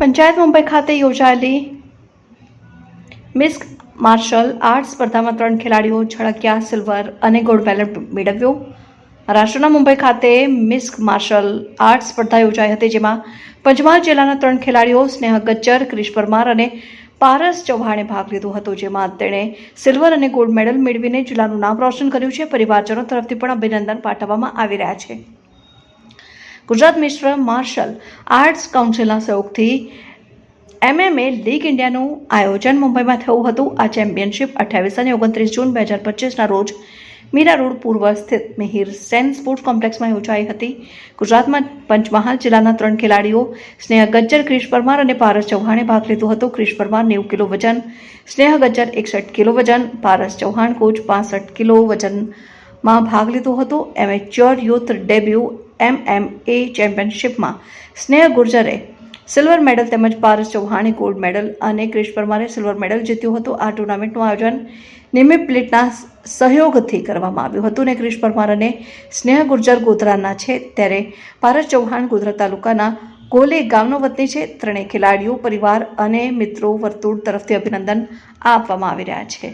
પંચાયત મુંબઈ ખાતે યોજાયેલી miss martial art સ્પર્ધામાં ત્રણ ખેલાડીઓ છળક્યા સિલ્વર અને ગોલ્ડ મેડલ મેળવ્યો. રાષ્ટ્રના મુંબઈ ખાતે મિસ માર્શલ આર્ટ સ્પર્ધા યોજાઈ હતી, જેમાં પંચમહાલ જિલ્લાના ત્રણ ખેલાડીઓ સ્નેહ ગજ્જર, ક્રિશ પરમાર અને પારસ ચૌહાણે ભાગ લીધો હતો, જેમાં તેણે સિલ્વર અને ગોલ્ડ મેડલ મેળવીને જિલ્લાનું નામ રોશન કર્યું છે. પરિવારજનો તરફથી પણ અભિનંદન પાઠવવામાં આવી રહ્યા છે. ગુજરાત મિશ્ર માર્શલ આર્ટ્સ કાઉન્સિલના સહયોગથી એમએમએ લીગ ઇન્ડિયાનું આયોજન મુંબઈમાં થયું હતું. આ ચેમ્પિયનશિપ અઠ્યાવીસ અને ઓગણત્રીસ જૂન બે હજાર પચીસના રોજ મીરા રોડ પૂર્વ સ્થિત મિહિર સેન સ્પોર્ટ્સ કોમ્પ્લેક્સમાં યોજાઈ હતી. ગુજરાતમાં પંચમહાલ જિલ્લાના ત્રણ ખેલાડીઓ સ્નેહ ગજ્જર, ક્રિશ પરમાર અને પારસ ચૌહાણે ભાગ લીધો હતો. ક્રિશ પરમાર નેવું કિલો વજન, સ્નેહ ગજ્જર એકસઠ કિલો વજન, પારસ ચૌહાણ કોચ પાસઠ કિલો વજનમાં ભાગ લીધો હતો. Amateur youth debut M M A ચેમ્પિયનશિપમાં Sneh ગુર્જરે સિલ્વર મેડલ તેમજ પારસ ચૌહાણે ગોલ્ડ મેડલ અને ક્રિશ પરમારે સિલ્વર મેડલ જીત્યું હતું. આ ટુર્નામેન્ટનું આયોજન નિમિત પ્લેટના સહયોગથી કરવામાં આવ્યું હતું ને ક્રિશ પરમાર અને સ્નેહ ગુર્જર ગોધરાના છે ત્યારે પારસ ચૌહાણ ગોધરા તાલુકાના ગોલે ગામનો વતની છે. ત્રણેય ખેલાડીઓ પરિવાર અને મિત્રો વર્તુળ તરફથી અભિનંદન આપવામાં આવી રહ્યા છે.